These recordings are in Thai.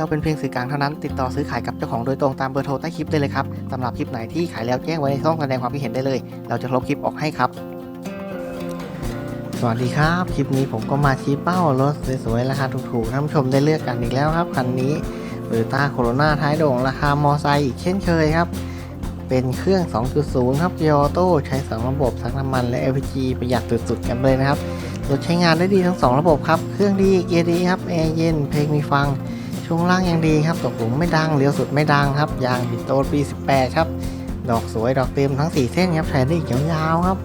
เราเป็นเพียงสื่อกลางเท่านั้น ติดต่อซื้อขายกับเจ้าของโดยตรงตามเบอร์โทรใต้คลิปได้เลยครับสำหรับคลิปไหนที่ขายแล้วแจ้งไว้ในช่องแสดงความคิดเห็นได้เลย เราจะลบคลิปออกให้ครับ สวัสดีครับ คลิปนี้ผมก็มาชี้เป้ารถสวยๆราคาถูกๆท่านผู้ชมได้เลือกกันอีกแล้วครับคันนี้โตโยต้าโคโรนาท้ายโด่งราคามอไซค์อีกเช่นเคยครับเป็นเครื่อง 2.0 ครับเกียร์ออโต้ใช้ 2 ระบบทั้งน้ำมันและ LPG ประหยัดสุดๆ กันเลยนะครับรถใช้งานได้ดีทั้ง 2 ระบบครับ เครื่องดี เกียร์ดีครับ แอร์เย็น เพลงมีฟัง ช่วงล่างยังดีครับตกหลุมไม่ดังเลี้ยวสุดไม่ดังครับยางบิดโตนปี 18 ครับ ดอกสวยดอกเต็มทั้ง 4 เส้นครับใช้ได้อีกยาวๆครับ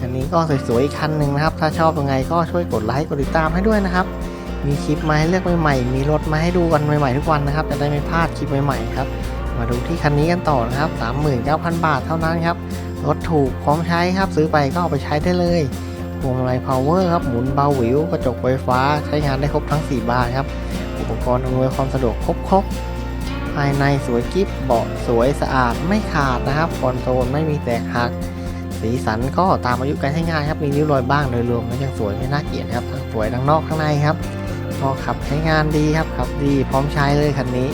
อันนี้ก็สวยๆอีกคันหนึ่งนะครับ ถ้าชอบยังไงก็ช่วยกดไลค์กดติดตามให้ด้วยนะครับ มีคลิปมาให้เลือกใหม่ๆมีรถมาให้ดูกันใหม่ๆทุกวันนะครับจะได้ไม่พลาดคลิปใหม่ๆครับมาดูที่คันนี้กันต่อนะครับ 39,000 บาทเท่านั้นครับรถถูกพร้อมใช้ครับซื้อไปก็เอาไปใช้ได้เลยพวงมาลัยพาวเวอร์ครับหมุนเบาหวิวกระจกไฟฟ้าใช้งานได้ครบทั้ง 4 บานครับ อุปกรณ์อำนวยความสะดวกครบๆ ภายในสวยกิ๊บเบาะสวยสะอาดไม่ขาดนะครับคอนโซลไม่มีแตกหัก สีสันก็ตามอายุการใช้งานครับมีริ้วรอยบ้างโดยรวมแล้วยังสวยไม่น่าเกลียดครับทั้งสวยทั้งนอกทั้งในครับก็ขับใช้งานดีครับขับดีพร้อมใช้เลยคันนี้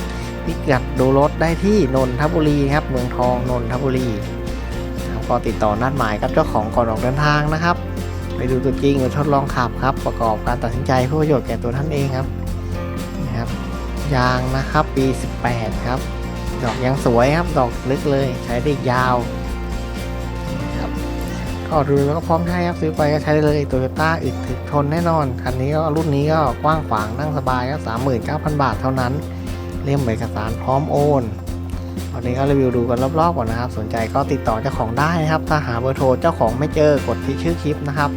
พิกัดดูรถได้ที่นนทบุรีครับเมืองทองนนทบุรีก็ติดต่อนัดหมายกับเจ้าของก่อนออกเดินทางนะครับ ไปดูตัวจริงหรือทดลองขับครับ ประกอบการตัดสินใจเพื่อประโยชน์แก่ตัวท่านเองครับ ครับ ยางนะครับปี 18 ครับ ดอกยังสวยครับ ดอกลึกเลยใช้ได้ยาวครับก็ดูแล้วก็พร้อมใช้ครับซื้อไปก็ใช้ได้เลยโตโยต้าอึดถึกทนแน่นอน คันนี้ก็รุ่นนี้ก็กว้างขวางนั่งสบายครับ39,000 บาทเท่านั้น เล่มเอกสารพร้อมโอนวันนี้ก็รีวิวดูกันรอบๆก่อนนะครับ สนใจก็ติดต่อเจ้าของได้นะครับ ถ้าหาเบอร์โทรเจ้าของไม่เจอกดที่ชื่อคลิปนะครับ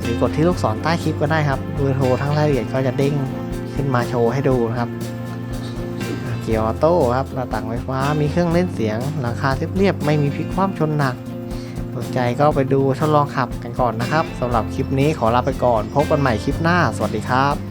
หรือกดที่ลูกศรใต้คลิปก็ได้ครับ เบอร์โทรทั้งรายละเอียดก็จะเด้ง ขึ้นมาโชว์ให้ดูนะครับ เกียร์ออโต้ครับหน้าต่างไฟฟ้ามีเครื่องเล่นเสียงหลังคาเรียบๆไม่มีพลิกคว่ำชนหนักสนใจก็ไปดูทดลองขับกันก่อนนะครับสำหรับคลิปนี้ขอลาไปก่อน พบกันใหม่คลิปหน้า สวัสดีครับ